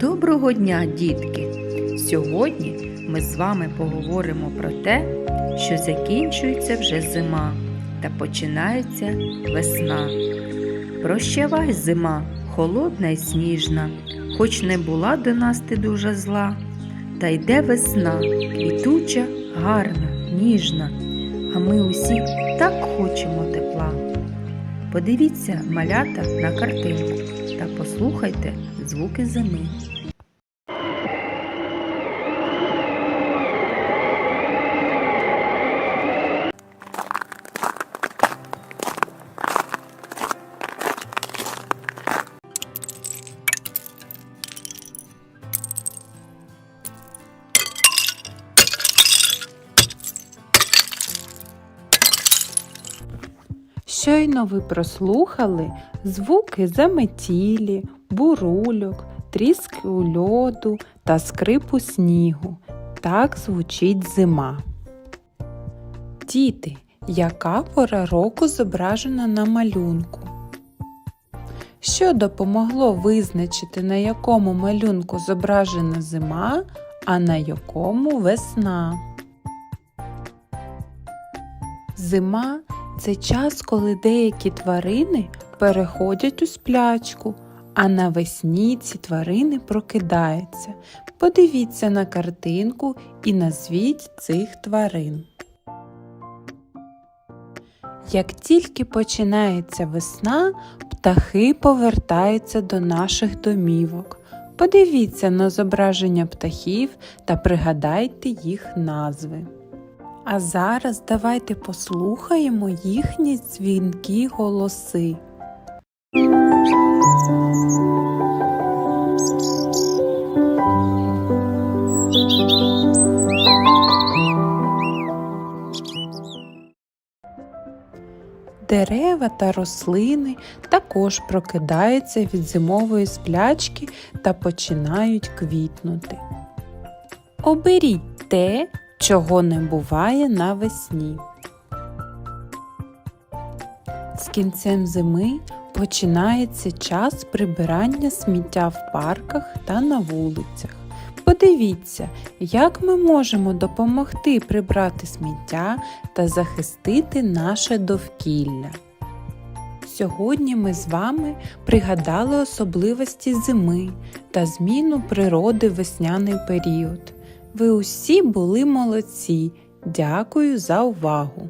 Доброго дня, дітки! Сьогодні ми з вами поговоримо про те, що закінчується вже зима та починається весна. Прощавай, зима, холодна й сніжна, хоч не була до нас ти дуже зла, та йде весна, квітуча, гарна, ніжна, а ми усі так хочемо. Подивіться малята на картинку та послухайте звуки зими. Щойно ви прослухали звуки заметілі, бурульок, тріски у льоду та скрипу снігу. Так звучить зима. Діти, яка пора року зображена на малюнку? Що допомогло визначити, на якому малюнку зображена зима, а на якому весна? Зима це час, коли деякі тварини переходять у сплячку, а навесні ці тварини прокидаються. Подивіться на картинку і назвіть цих тварин. Як тільки починається весна, птахи повертаються до наших домівок. Подивіться на зображення птахів та пригадайте їх назви. А зараз давайте послухаємо їхні дзвінкі голоси. Дерева та рослини також прокидаються від зимової сплячки та починають квітнути. Оберіть те, чого не буває навесні. З кінцем зими починається час прибирання сміття в парках та на вулицях. Подивіться, як ми можемо допомогти прибрати сміття та захистити наше довкілля. Сьогодні ми з вами пригадали особливості зими та зміну природи в весняний період. Ви усі були молодці. Дякую за увагу!